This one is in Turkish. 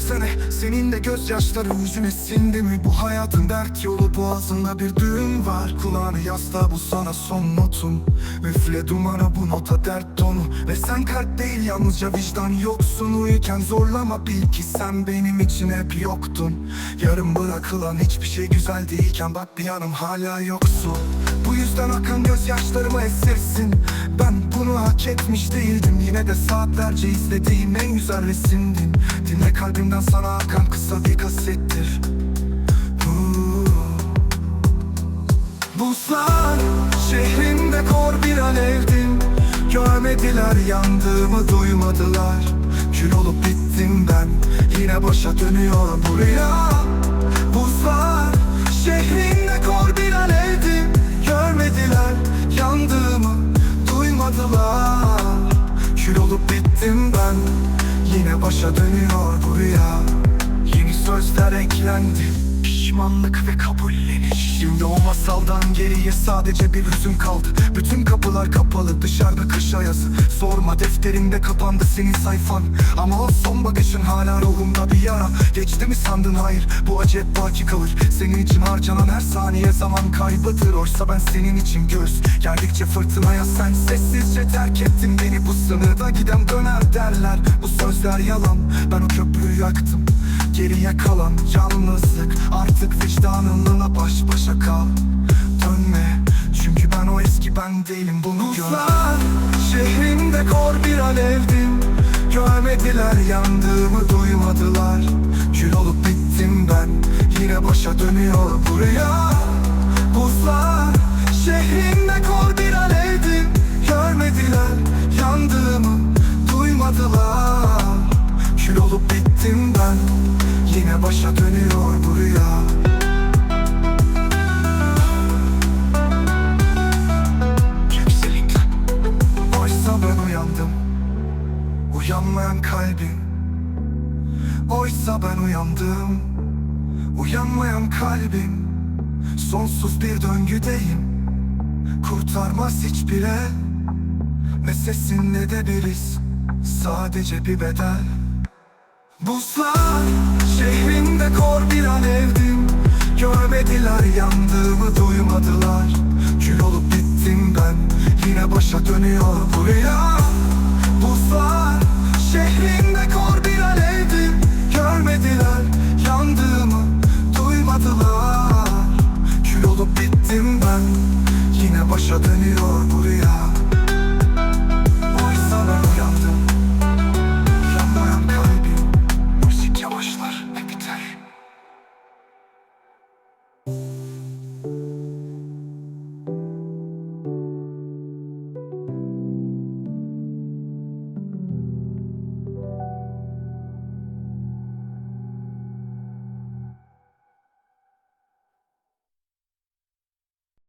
söylesene Senin de gözyaşları yüzüne sindi mi? Bu hayatın dert yolu boğazında bir düğüm var. Kulağını yasla bu sana son notum. Üfle dumana bu nota dert tonu. Ve sen kalp değil yalnızca vicdan yoksun. Uyurken zorlama bil ki sen benim için hep yoktun. Yarım bırakılan hiçbir şey güzel değilken Bak bir yanım hala yoksun. Bu yüzden akan gözyaşlarıma esirsin Ben bunu hak etmiş değildim. Yine de saatlerce izlediğim en güzel resimdin Dinle kalbimden sana akan kısa bir kasettir. Buzlar şehrinde kor bir alevdim. Görmediler yandığımı duymadılar. Kül olup bittim ben. Yine başa dönüyor buraya. Buzlar şehrinde kor bir duymadılar Kül olup bittim ben. Yine başa dönüyor buraya. Yeni sözler eklendi Pişmanlık ve kabulleniş. Şimdi o masaldan geriye sadece bir hüzün kaldı. Bütün kapılar kapalı dışarıda kış ayazı Sorma defterinde kapandı senin sayfan. Ama o son bakışın hala ruhumda bir yara. Geçti mi sandın? Hayır bu acı hep baki kalır. Senin için harcanan her saniye zaman kaybıdır. Oysa ben senin için göz Geldikçe fırtınaya sen sessizce terk ettin beni. Bu sınırda giden döner derler Bu sözler yalan. Ben o köprüyü yaktım Geriye kalan yalnızlık. Artık vicdanınla baş başa kal. Dönme çünkü ben o eski ben değilim. Bunu gör. Şehrimde kor bir alevdim. Görmediler yandığımı duymadılar. Kül olup bittim ben. Yine başa dönüyor buraya uyandım. Uyanmayan kalbim Oysa ben uyandım. Uyanmayan kalbim. Sonsuz bir döngüdeyim. Kurtarmaz hiçbir el Ne sesin ne de bir iz Sadece bir bedel. Buzlar şehrinde kor bir alevdim Görmediler yandığımı duymadılar. Kül olup bittim ben. Yine başa dönüyor buraya Buzlar duymadılar